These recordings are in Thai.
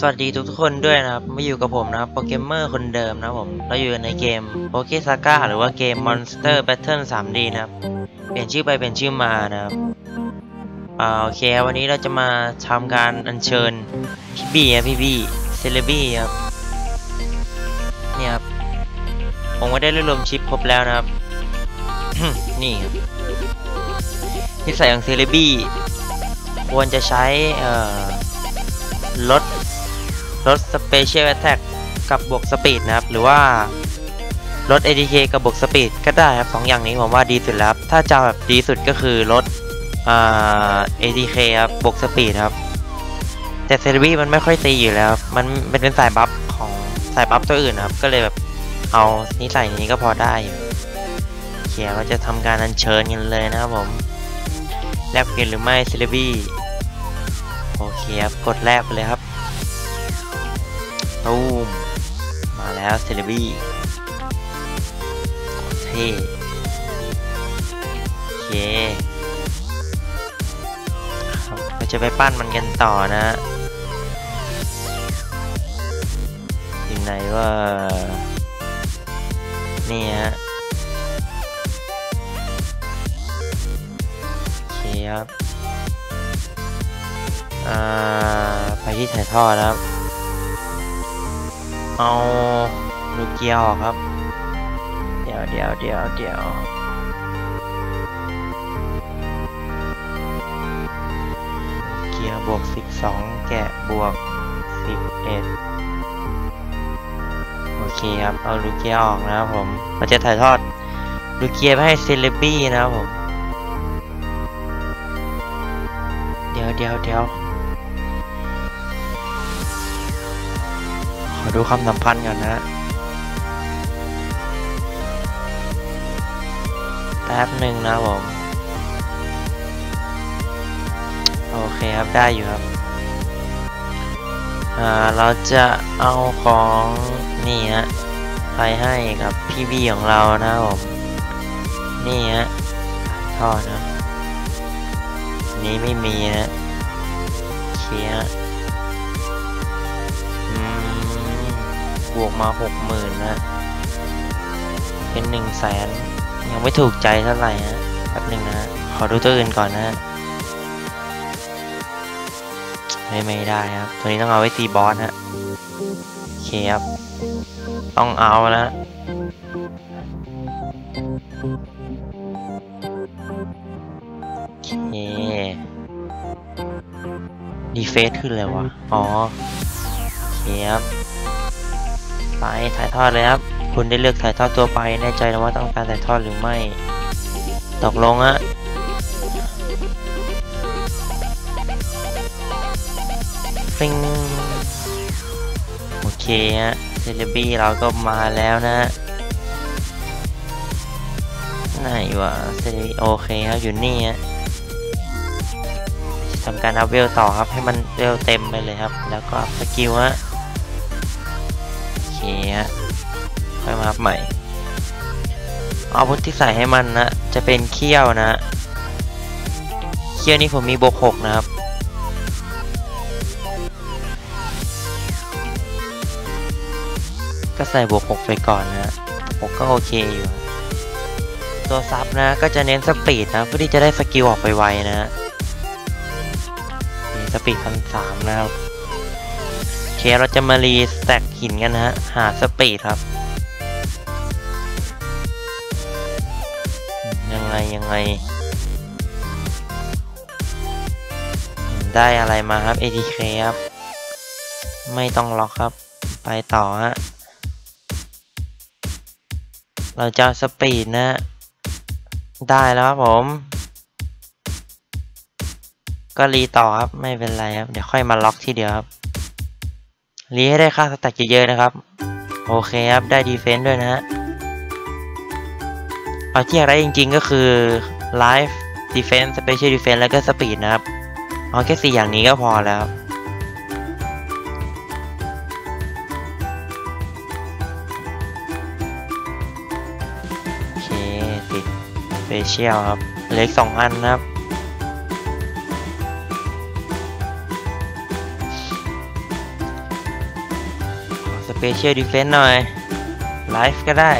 สวัสดีทุกๆคนด้วยนะครับ มาอยู่กับผมนะครับโปเกมเมอร์คนเดิมนะผม เราอยู่ในเกมโปเกซาก้าหรือว่าเกม Monster Battle 3D นะครับ เปลี่ยนชื่อไปเป็นชื่อมานะครับอ่าโอเค วันนี้เราจะมาทำการอัญเชิญพี่บี้ครับพี่บี้เซเลบี้ครับเนี่ยครับ ผมก็ได้รวบรวมชิปครบแล้วนะครับ นี่ครับนิสัยของเซเลบี้ควรจะใช้เอ่อ ลดลด Special Attack กับบวกสปีดนะครับ หรือว่าลด ATK กับบวกสปีดก็ได้ครับสองอย่างนี้ผมว่าดีสุดแล้วถ้าจะแบบดีสุดก็คือลดอ่า ATK ครับบวกสปีดครับ แต่เซรวีมันไม่ค่อยตีอยู่แล้ว มันเป็นสายบัฟของสายบัฟตัวอื่นครับ ก็เลยแบบเอานิสัยนี้ก็พอได้เขียเราจะทำการอัญเชิญกันเลยนะครับผม แลกเปลี่ยนหรือไม่เซเลบี้ โอเคครับ กดแลกไปเลยครับตูมมาแล้วเซเลบี้เท่โอเคครับเราจะไปปั้นมันกันต่อนะอยู่ไหนว่า นี่ฮะโอเคครับ ไปที่ถ่ายทอดครับ เอาลูกเกียวออกครับ เดี๋ยวเดี๋ยวเดี๋ยวเดี๋ยวเกียร์บวก12แกะบวก11โอเคครับ เอาลูกเกียร์ออกนะครับผมเราจะถ่ายทอดลูกเกียร์ไปให้เซเลบี้นะครับผม เดี๋ยวเดี๋ยวเดี๋ยว ขอดูความสัมพันธ์ก่อนนะแป๊บหนึ่งนะผมโอเคครับได้อยู่ครับอ่าเราจะเอาของนี่ฮะไปให้กับพี่บีของเรานะครับผมนี่ฮะท่อนะอันนี้ไม่มีนะเคีย บวกมาหกหมื่นนะ เป็นหนึ่งแสนยังไม่ถูกใจเท่าไหร่ฮะแป๊บหนึ่งนะ ขอดูตัวอื่นก่อนนะไม่ไม่ได้ครับ ตัวนี้ต้องเอาไว้ตีบอสฮะโอเคครับ ต้องเอาแล้วโอเคดีเฟสขึ้นเลยวะ อ๋อ โอเคครับ ไปถ่ายทอดเลยครับ คุณได้เลือกถ่ายทอดตัวไปแน่ใจนะว่าต้องการถ่ายทอดหรือไม่ ตกลงอะฟิงโอเคฮะเซเลบี้เราก็มาแล้วนะไหนวะเซเลบี้โอเคครับอยู่นี่ฮะทำการอัพเวลต่อครับให้มันเวลเต็มไปเลยครับ แล้วก็สกิลฮะ โอเคฮะค่อยมาอัพใหม่ อาวุธที่ใส่ให้มันนะจะเป็นเขี้ยวนะเขี้ยวนี้ผมมีบวกหกนะครับก็ใส่บวกหกไปก่อนนะหกก็โอเคอยู่ ตัวซับนะก็จะเน้นสปีดนะเพื่อที่จะได้สกิลออกไปไวนะสปีดพันสามนะครับ เคเราจะมารีแตกหินกันนะฮะ หาสปีดครับ ยังไง ยังไง ได้อะไรมาครับ ATK ครับ ไม่ต้องล็อกครับ ไปต่อฮะ เราจะสปีดนะ ได้แล้วครับผม ก็รีต่อครับ ไม่เป็นไรครับ เดี๋ยวค่อยมาล็อกทีเดียวครับ รีให้ได้ค่าสแต็กเยอะๆนะครับ โอเคครับ ได้ดีเฟนต์ด้วยนะฮะ เอาที่อยากได้จริงๆก็คือ Life Defense Special Defense แล้วก็ Speed นะครับ เอาแค่สี่อย่างนี้ก็พอแล้วโอเคติด Special ครับ เล็กสองอันนะครับ สเปเชียลดิเฟนหน่อยไลฟ์ก็ได้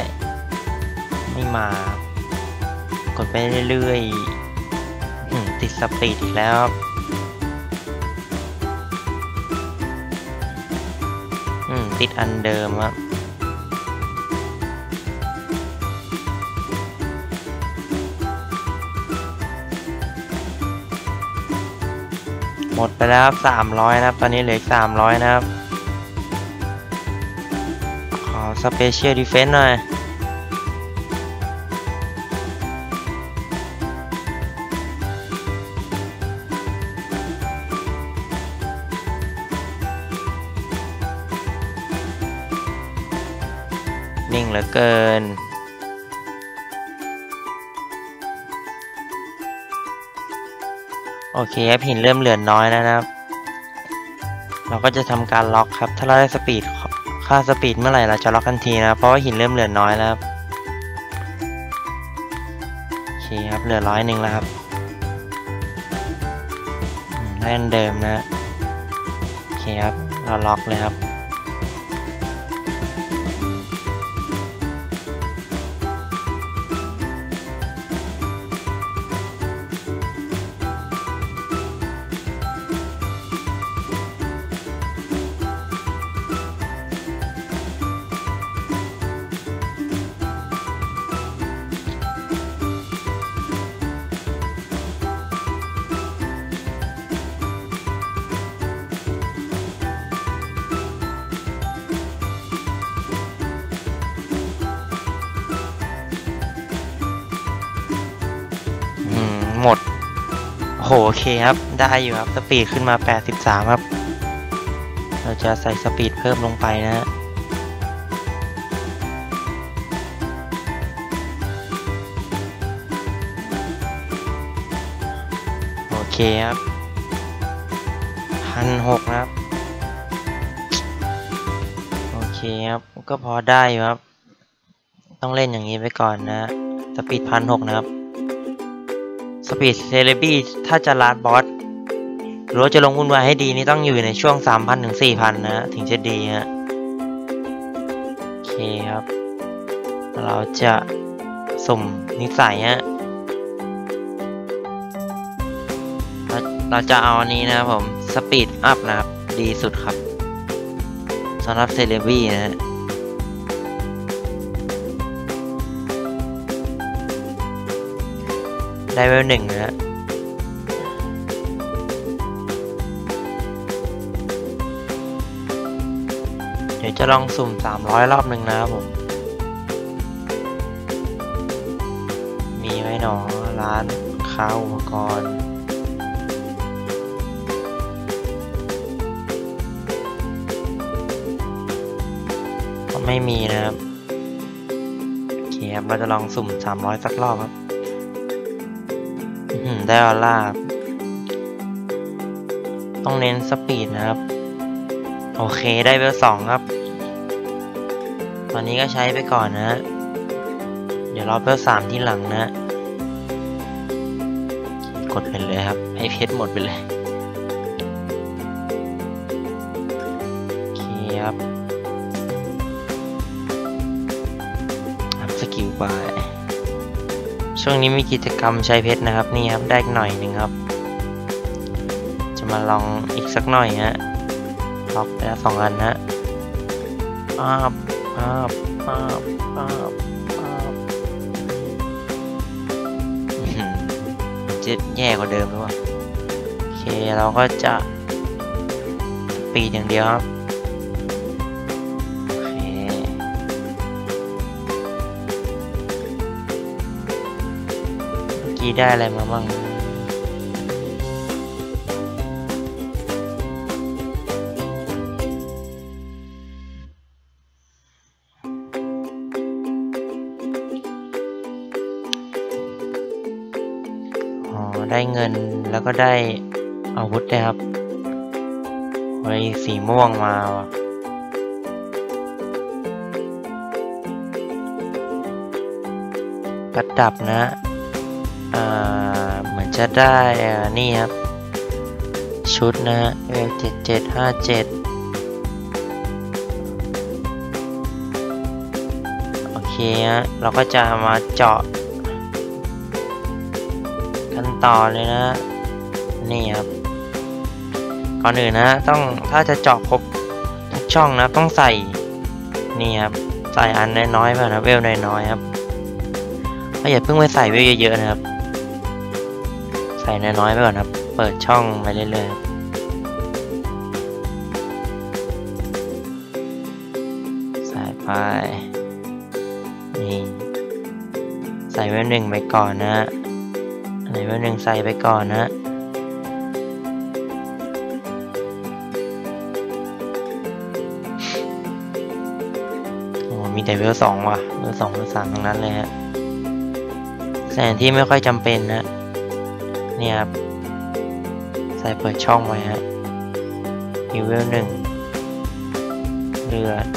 ไม่มา กดไปเรื่อยๆ ติดสปีดอีกแล้วอืมติดอันเดิมครับหมดไปแล้วสามร้อยนะครับ ตอนนี้เหลือสามร้อยนะครับ สเปเชียลดีเฟนต์หน่อยนิ่งเหลือเกินโอเคครับหินเริ่มเหลือน้อยแล้วนะครับ เราก็จะทำการล็อกครับ ถ้าเราได้สปีด ค่าสปีดเมื่อไหร่เราจะล็อกทันทีนะเพราะว่าหินเริ่มเหลือน้อยแล้วครับโอเคครับเหลือร้อยหนึ่งแล้วครับอืมได้อันเดิมนะโอเคครับเราล็อกเลยครับ โอ้โหโอเคครับ ได้อยู่ครับ สปีดขึ้นมา 83 ครับ เราจะใส่สปีดเพิ่มลงไปนะฮะโอเคครับพันหกนะครับ โอเคครับ ก็พอได้อยู่ครับ ต้องเล่นอย่างนี้ไปก่อนนะ สปีดพันหกนะครับ สปีดเซเลบี้ถ้าจะลาดบอสหรือว่าจะลงวุ่นวายให้ดีนี่ต้องอยู่ในช่วง 3,000 ถึง 4,000 นะ ถึงจะดีฮะโอเคครับ เราจะสุ่มนิสัยฮะเราเราจะเอาอันนี้นะครับผม สปีดอัพนะครับ ดีสุดครับสำหรับเซเลบี้นะฮะ ได้เวลหนึ่งนะฮะเดี๋ยวจะลองสุ่ม 300 รอบหนึ่งนะครับผม มีไหมหนอร้านค้าอุปกรณ์ก็ไม่มีนะครับโอเคครับเราจะลองสุ่ม 300 สักรอบครับ ได้ออร่าครับต้องเน้นสปีดนะครับ โอเคได้เวลสองครับ ตอนนี้ก็ใช้ไปก่อนนะ เดี๋ยวรอเวลสามที่หลังนะ กดไปเลยครับ ให้เพชรหมดไปเลยโอเคครับอัพสกิลไป ช่วงนี้มีกิจกรรมใช้เพชรนะครับนี่ครับได้หน่อยหนึ่งครับ จะมาลองอีกสักหน่อยฮะล็อกไปแล้วสองอันนะอ้าบอ้าบอ้าบอ้าบอ้าบจะแย่กว่าเดิมหรือเปล่าโอเคเราก็จะปีดอย่างเดียวครับ กี้ได้อะไรมาบ้างอ๋อได้เงินแล้วก็ได้อาวุธด้วยครับไว้สีม่วงมาว่ะประดับนะ เหมือนจะได้นี่ครับ ชุดนะฮะเวลเจ็ดเจ็ดห้าเจ็ดเคฮะเราก็จะมาเจาะกันต่อเลยนะ นี่ครับก่อนอื่นนะต้องถ้าจะเจาะครบทุกช่องนะต้องใส่นี่ครับใส่อันน้อยๆไปนะเวลน้อยๆครับอย่าเพิ่งไปใส่เวลเยอะๆนะครับ ใส่น้อยๆไปก่อนครับ เปิดช่องไปเรื่อยๆใส่ไปนี่ใส่เวลหนึ่งไปก่อนนะอันไหนเวลหนึ่งใส่ไปก่อนนะ โอ้มีแต่เวลสองว่ะเวลสองเวลสามทั้งนั้นเลยฮะแสนที่ไม่ค่อยจำเป็นนะ เนี่ยครับ ใส่เปิดช่องไว้ฮะมีเวลหนึ่งเลือด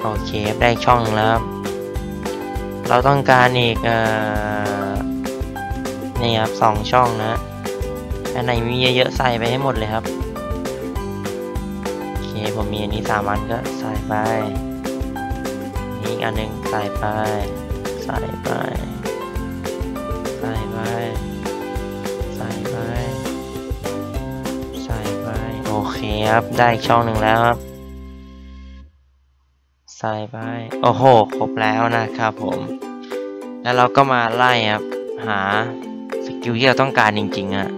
โอเคได้ช่องแล้ว เราต้องการอีก เอ่อ นี่ครับสองช่องนะ อันไหนมีเยอะๆใส่ไปให้หมดเลยครับ โอเคผมมีอันนี้สามอันก็ใส่ไป นี่อีกอันหนึ่งใส่ไป ใส่ไป ใส่ไป ใส่ไป ใส่ไป โอเคครับ ได้อีกช่องหนึ่งแล้วครับใส่ไป โอ้โห ครบแล้วนะครับผม แล้วเราก็มาไล่ครับ หาสกิลที่เราต้องการจริงๆอะ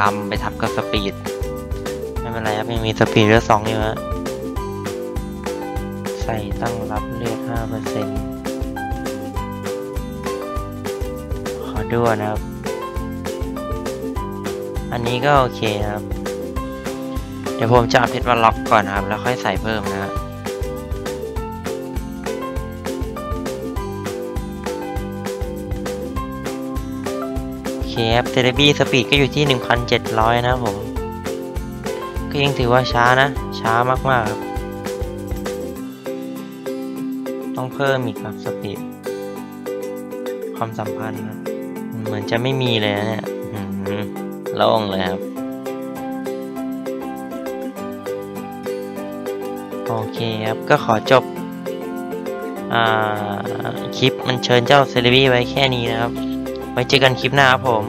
กำไปทับกับสปีด ไม่เป็นไรครับยังมีสปีดเหลือสองอยู่ฮะใส่ตั้งรับเลือดห้าเปอร์เซ็นต์ขอดูนะครับ อันนี้ก็โอเคครับ เดี๋ยวผมจะเอาเพชรมาล็อกก่อนครับ แล้วค่อยใส่เพิ่มนะฮะ คครับเทเลบีสปีดก็อยู่ที่ 1,700 นะครับผม ก็ยังถือว่าช้านะ ช้ามากๆครับ ต้องเพิ่มอีกครับสปีด ความสัมพันธ์นะเหมือนจะไม่มีเลยนะเนี่ยหือโล่งเลยครับ โอเคครับ ก็ขอจบอคลิปมันเชิญเจ้าเซเลบีไว้แค่นี้นะครับ ไว้เจอกันคลิปหน้าครับผม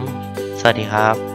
สวัสดีครับ